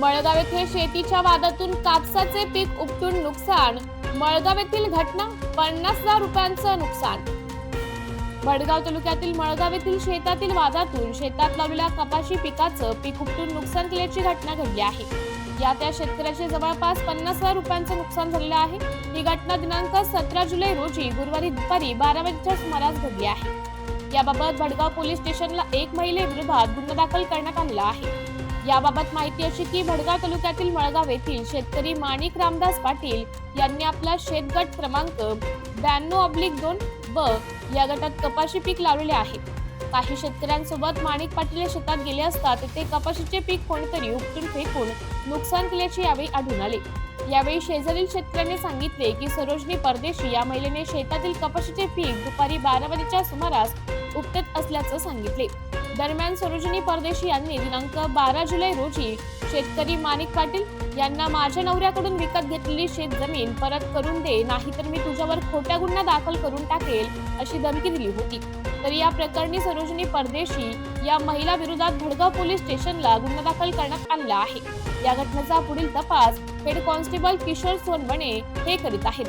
मळगाव येथे शेतीच्या वादातून कापसाचे पीक उपटून नुकसान. मळगाव येथील घटना पन्नास हजार रुपयांचं नुकसान. भडगाव तालुक्यातील मळगाव येथील शेतातील वादातून शेतात लावलेल्या कपाशी पिकाचं पीक उपटून नुकसान केल्याची घटना घडली आहे. या त्या शेतकऱ्याचे जवळपास पन्नास हजार रुपयांचं नुकसान झालेलं आहे. ही घटना दिनांक सतरा जुलै रोजी गुरुवारी दुपारी बारा वाजेच्या सुमारास घडली आहे. याबाबत भडगाव पोलीस स्टेशनला एक महिलेविरोधात गुन्हा दाखल करण्यात आलेला आहे. याबाबत माहिती अशी की भडगाव तालुक्यातील मळगाव येथील शेतकरी माणिक रामदास पाटील यांनी आपला शेतगट क्रमांक ब्याण्णव ऑब्लिक दोन ब या गटात कपाशी पीक लावलेले आहे. काही शेतकऱ्यांसोबत माणिक पाटील या शेतात गेले असता तेथे कपाशीचे पीक कोणीतरी उपटून फेकून नुकसान केल्याचे यावेळी आढळून आले. यावेळी शेजारील शेतकऱ्यांनी सांगितले की सरोजनी परदेशी या महिलेने शेतातील कपाशीचे पीक दुपारी बारा वाजेच्या सुमारास उपटत असल्याचं सांगितले. दरम्यान सरोजिनी परदेशी यांनी दिनांक बारा जुलै रोजी शेतकरी माणिक पाटील यांना माझ्या नवऱ्याकडून विकत घेतलेली शेत जमीन परत करून दे नाहीतर मी तुझ्यावर खोट्या गुन्हा दाखल करून टाकेल अशी धमकी दिली होती. तर या प्रकरणी सरोजिनी परदेशी या महिला विरोधात भडगाव पोलीस स्टेशनला गुन्हा दाखल करण्यात आलेला आहे. या घटनेचा पुढील तपास हेड कॉन्स्टेबल किशोर सोनवणे हे करीत आहेत.